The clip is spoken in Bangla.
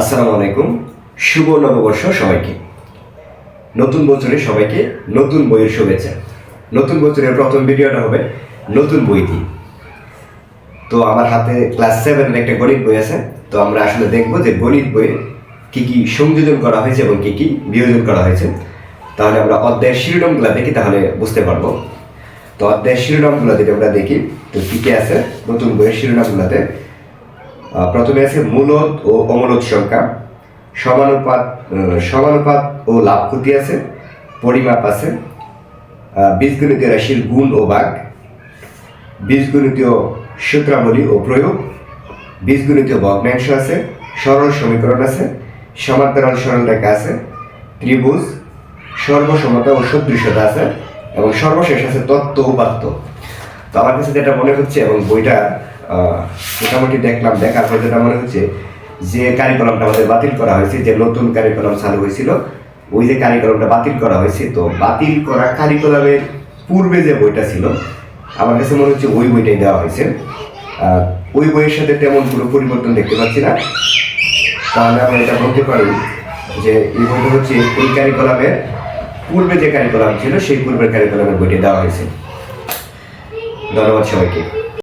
আসসালামু আলাইকুম। শুভ নববর্ষ সবাইকে। নতুন বছরে সবাইকে নতুন বইয়ের শুভেচ্ছা। নতুন বছরের প্রথম ভিডিওটা হবে নতুন বই দিয়ে তো আমার হাতে ক্লাস সেভেনের একটা গণিত বই আছে। তো আমরা আসলে দেখব যে গণিত বইয়ে কি কি সংযোজন করা হয়েছে এবং কি কি বিয়োজন করা হয়েছে। তাহলে আমরা অধ্যায়ের শিরোনামগুলো দেখি, তাহলে বুঝতে পারব। তো অধ্যায়ের শিরোনামগুলো যদি আমরা দেখি, তো কি কি আছে? নতুন বইয়ের শিরোনামগুলোতে প্রথমে আছে মূলত ও অমূলত সংখ্যা। সমানুপাত সমানুপাত ও লাভ ক্ষতি আছে পরিমাপ আছে। আহ, বীজগণিতীয় রাশির গুণ ও বাঘ বীজগণিতীয় সূত্রাবলী ও প্রয়োগ বীজগণিতীয় ভগ্নাংশ আছে সরল সমীকরণ আছে সমান্তরাল সরল রেখা আছে ত্রিভুজ সর্বসমতা ও সদৃশতা আছে এবং সর্বশেষ আছে তত্ত্ব উপাত্ত তো আমার কাছে যেটা মনে হচ্ছে এবং বইটা মোটামুটি দেখলাম, দেখার পর যেটা মনে হচ্ছে যে কারিকুলামটা আমাদের বাতিল করা হয়েছে, যে নতুন কারিকুলাম চালু হয়েছিল, ওই যে কারিকুলামটা বাতিল করা হয়েছে, তো বাতিল করা কারিকুলামের পূর্বে যে বইটা ছিল, আমার কাছে মনে হচ্ছে ওই বইটাই দেওয়া হয়েছে। ওই বইয়ের সাথে তেমন কোনো পরিবর্তন দেখতে পাচ্ছি না। তাহলে আমরা এটা বলতে পারি যে এই বইটা হচ্ছে ওই কারিকুলামের পূর্বে যে কারিকুলাম ছিল, সেই পূর্বের কারিকুলামের বইটি দেওয়া হয়েছে। ধন্যবাদ সবাইকে।